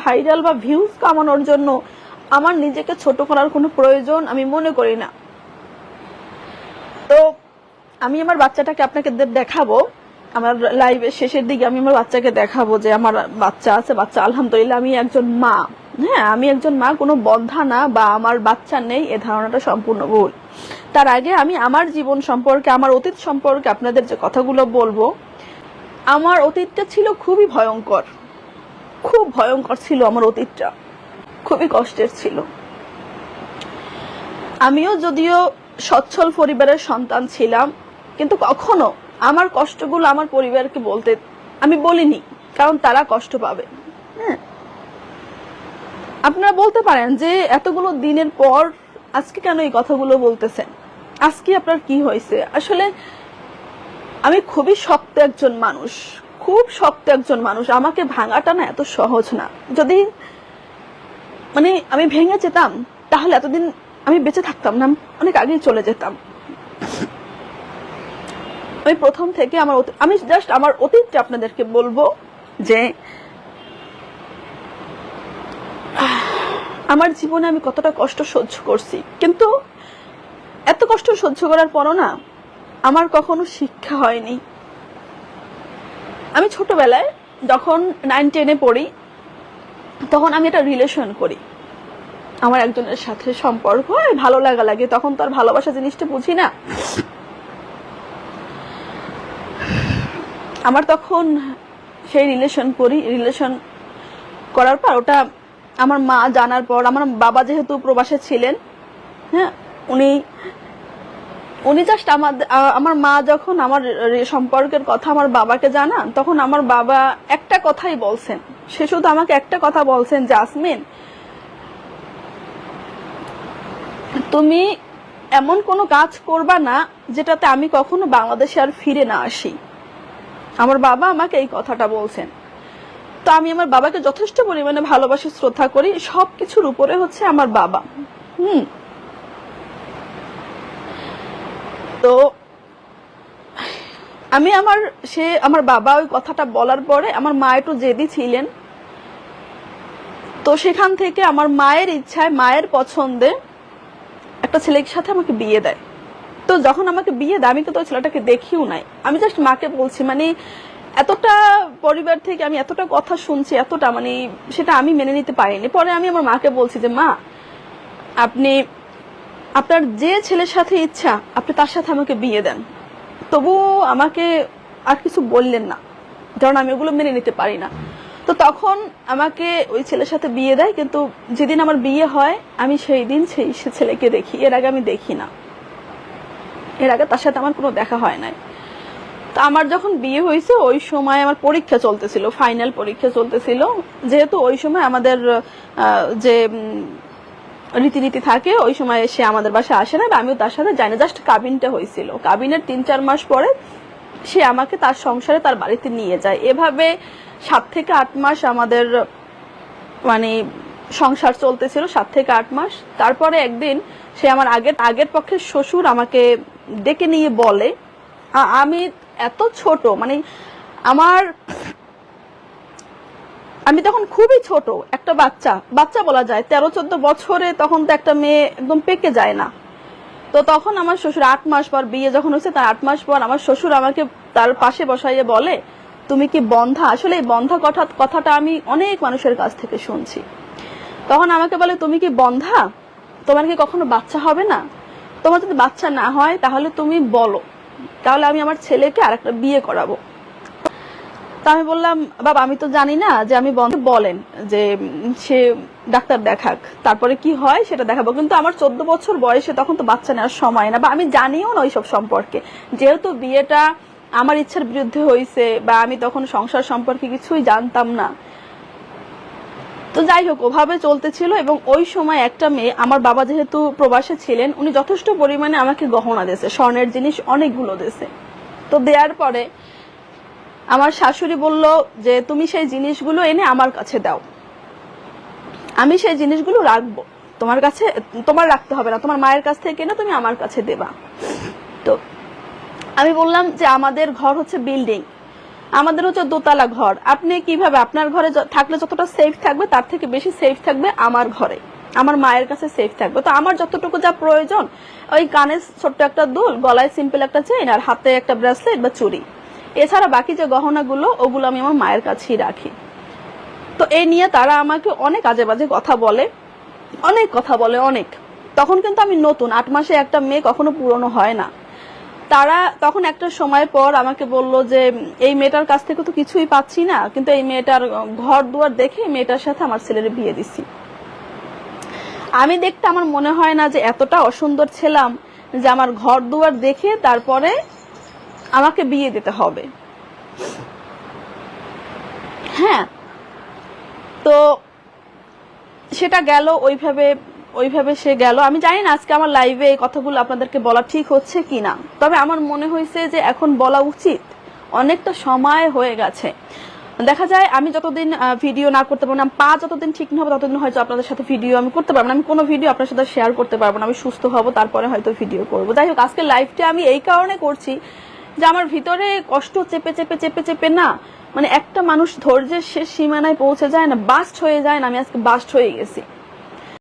Viral বা views কামানোর জন্য আমার নিজেকে ছোট করার কোনো প্রয়োজন আমি মনে করি না। তো আমি আমার বাচ্চাটাকে আপনাকে দেখাবো। আমার লাইভের শেষের দিকে আমি আমার বাচ্চাকে দেখাবো যে আমার বাচ্চা আছে, বাচ্চা আলহামদুলিল্লাহ আমি একজন মা। হ্যাঁ আমি একজন মা, কোনো বন্ধা না বা আমার বাচ্চা নেই, এ ধারণাটা সম্পূর্ণ ভুল। তার আগে আমি আমার জীবন সম্পর্কে, আমার অতীত সম্পর্কে আপনাদের যে কথাগুলো বলব, আমার অতীতটা ছিল খুবই ভয়ঙ্কর। খুব ভয়ঙ্কর ছিল আমার অতীতটা। খুবই কষ্টের ছিল। আমিও যদিও সচ্ছল পরিবারের সন্তান ছিলাম, কিন্তু কখনো আমার কষ্টগুলো আমার পরিবারকে বলতে আমি বলিনি, কারণ তারা কষ্ট পাবে। হ্যাঁ। আপনারা বলতে পারেন যে এতগুলো দিনের পর আজকে কেন এই কথাগুলো বলতেছেন? আজকে আপনার কি হয়েছে? আসলে আমি খুবই শক্ত একজন মানুষ। খুব শক্ত একজন মানুষ। আমাকে ভাঙাটা না এত সহজ না। যদি মানে আমি ভেঙে যেতাম, তাহলে এতদিন আমি বেঁচে থাকতাম না। অনেক আগেই চলে যেতাম। আমি প্রথম থেকে আমার আমি জাস্ট আমার অতীতটা আপনাদেরকে বলব যে আমার জীবনে আমি কতটা কষ্ট সহ্য করছি। কিন্তু এত কষ্ট সহ্য করার পরও না, আমার কখনো শিক্ষা হয়নি। আমি ছোটবেলায় যখন নাইন টেনে পড়ি, তখন আমি একটা রিলেশন করি। আমার একজনের সাথে সম্পর্ক, ভালো লাগা লাগে, তখন তো আর ভালোবাসা জিনিসটা বুঝি না। আমার তখন সেই রিলেশন করি রিলেশন করার পর ওটা আমার মা জানার পর, আমার বাবা যেহেতু প্রবাসে ছিলেন হ্যাঁ উনি উনি জাস্ট আমার আমার মা যখন আমার সম্পর্কের কথা আমার বাবাকে জানান, তখন আমার বাবা একটা কথাই বলছেন। সে শুধু আমাকে একটা কথা বলছেন, জাসমিন, তুমি এমন কোনো কাজ করবা না যেটাতে আমি কখনো বাংলাদেশে আর ফিরে না আসি। আমার বাবা আমাকে এই কথাটা বলছেন। তো আমি আমার বাবাকে যথেষ্ট পরিমাণে ভালোবাসি, শ্রদ্ধা করি, সবকিছুর উপরে হচ্ছে আমার বাবা। হুম। তো আমি আমার সে আমার বাবা ওই কথাটা বলার পরে আমার মা একটু জেদি ছিলেন। তো সেখান থেকে আমার মায়ের ইচ্ছায়, মায়ের পছন্দে একটা ছেলের সাথে আমাকে বিয়ে দেয়। তো যখন আমাকে বিয়ে দেয়, আমি কিন্তু ওই ছেলেটাকে দেখিও নাই। আমি জাস্ট মাকে বলছি মানে এতটা পরিবার থেকে আমি এতটা কথা শুনছি, এতটা মানে সেটা আমি মেনে নিতে পারিনি। পরে আমি আমার মাকে বলছি যে, মা, আপনি আপনার যে ছেলের সাথে ইচ্ছা, আপনি তার সাথে আমাকে বিয়ে দেন। তবু আমাকে আর কিছু বললেন না, কারণ আমি ওগুলো মেনে নিতে পারি না। তো তখন আমাকে ওই ছেলের সাথে বিয়ে দেয়, কিন্তু যেদিন আমার বিয়ে হয়, আমি সেই দিন সেই সে ছেলেকে দেখি। এর আগে আমি দেখি না। এর আগে তার সাথে আমার কোনো দেখা হয় নাই। তো আমার যখন বিয়ে হয়েছে, ওই সময় আমার পরীক্ষা চলতেছিল, ফাইনাল পরীক্ষা চলতেছিল। যেহেতু ওই সময় আমাদের যে রীতিনীতি থাকে, ওই সময় সে আমাদের বাসায় আসে না, আমিও তার সাথে যাই না। জাস্ট কাবিনটা হয়েছিল। কাবিনের তিন চার মাস পরে সে আমাকে তার সংসারে তার বাড়িতে নিয়ে যায়। এভাবে সাত থেকে আট মাস আমাদের মানে সংসার চলতেছিল, সাত থেকে আট মাস। তারপরে একদিন সে আমার আগের আগের পক্ষে শ্বশুর আমাকে ডেকে নিয়ে বলে আমি এত ছোট মানে আমার আমি তখন খুবই ছোট, একটা বাচ্চা। বাচ্চা বলা যায়, তেরো, চোদ্দ বছরে তখন তো একটা মেয়ে একদম পেকে যায় না। তো তখন আমার শ্বশুর আট মাস পর বিয়ে যখন হয়েছে, তার আট মাস পর আমার শ্বশুর আমাকে তার পাশে বসাইয়ে বলে, তুমি কি বন্ধা? আসলে এই বন্ধা কথা কথাটা আমি অনেক মানুষের কাছ থেকে শুনছি। তখন আমাকে বলে, তুমি কি বন্ধা? তোমার কি কখনো বাচ্চা হবে না? তোমার যদি বাচ্চা না হয়, তাহলে তুমি বলো। তাহলে আমি আমার ছেলেকে আর একটা বিয়ে করাবো। তা আমি বললাম, বাবা, আমি তো জানি না যে আমি বন্ধ। বলেন যে সে ডাক্তার দেখাক, তারপরে কি হয় সেটা দেখাবো। কিন্তু আমার চোদ্দ বছর বয়সে তখন তো বাচ্চা নেওয়ার সময় না, বা আমি জানিও না ওইসব সম্পর্কে। যেহেতু বিয়েটা আমার ইচ্ছার বিরুদ্ধে হয়েছে বা আমি তখন সংসার সম্পর্কে কিছুই জানতাম না। তো যাই হোক, ওভাবে চলতেছিল এবং ওই সময় একটা মেয়ে, আমার বাবা যেহেতু প্রবাসে ছিলেন, উনি যথেষ্ট পরিমাণে আমাকে গহনা দিয়েছে, স্বর্ণের জিনিস অনেকগুলো দিয়েছে। তো দেওয়ার পরে আমার শাশুড়ি বলল যে, তুমি সেই জিনিসগুলো এনে আমার কাছে দাও। আমি সেই জিনিসগুলো রাখব। তোমার কাছে, তোমার রাখতে হবে না। তোমার মায়ের কাছ থেকে এনে তুমি আমার কাছে দেবা। তো আমি বললাম যে, আমাদের ঘর হচ্ছে বিল্ডিং। আমাদের হচ্ছে দোতলা ঘর। আপনি কীভাবে, আপনার ঘরে থাকলে যতটা সেফ থাকবে, তার থেকে বেশি সেফ থাকবে আমার ঘরে। আমার মায়ের কাছে সেফ থাকবে। তো আমার যতটুকু যা প্রয়োজন, ওই কানে ছোট্ট একটা দুল, গলায় সিম্পল একটা চেইন আর হাতে একটা ব্রেসলেট বা চুড়ি। এছাড়া বাকি যে গহনাগুলো, ওগুলো আমি আমার মায়ের কাছেই রাখি। তো এই নিয়ে তারা আমাকে অনেক আজে বাজে কথা বলে, অনেক কথা বলে, অনেক। তখন কিন্তু আমি নতুন, আট মাসে একটা মেয়ে কখনো পুরনো হয় না। তারা তখন একটা সময় পর আমাকে বলল যে, এই মেয়েটার কাছ থেকে তো কিছুই পাচ্ছি না, কিন্তু এই মেয়েটার ঘর দুয়ার দেখে মেয়েটার সাথে আমার ছেলের বিয়ে দিছি। আমি দেখতে আমার মনে হয় না যে এতটা অসুন্দর ছিলাম যে আমার ঘর দুয়ার দেখে তারপরে আমাকে বিয়ে দিতে হবে। হ্যাঁ। তো সেটা গেল, ওইভাবে ওইভাবে সে গেল। আমি জানি না আজকে আমার লাইভে এই কথাগুলো আপনাদেরকে বলা ঠিক হচ্ছে কি না তবে আমার মনে হয়েছে যে এখন বলা উচিত। অনেকটা সময় হয়ে গেছে। দেখা যায় আমি যতদিন ভিডিও না করতে পারব না, পা যতদিন ঠিক না হবে ততদিন হয়তো আপনাদের সাথে ভিডিও আমি করতে পারব না। আমি কোনো ভিডিও আপনার সাথে শেয়ার করতে পারব না। আমি সুস্থ হব, তারপরে হয়তো ভিডিও করব। যাই হোক আজকে লাইভটা আমি এই কারণে করছি যে আমার ভিতরে কষ্ট চেপে চেপে চেপে চেপে না মানে একটা মানুষ ধৈর্যের শেষ সীমানায় পৌঁছে যায় না বাস্ট হয়ে যায় না, আমি আজকে বাস্ট হয়ে গেছি।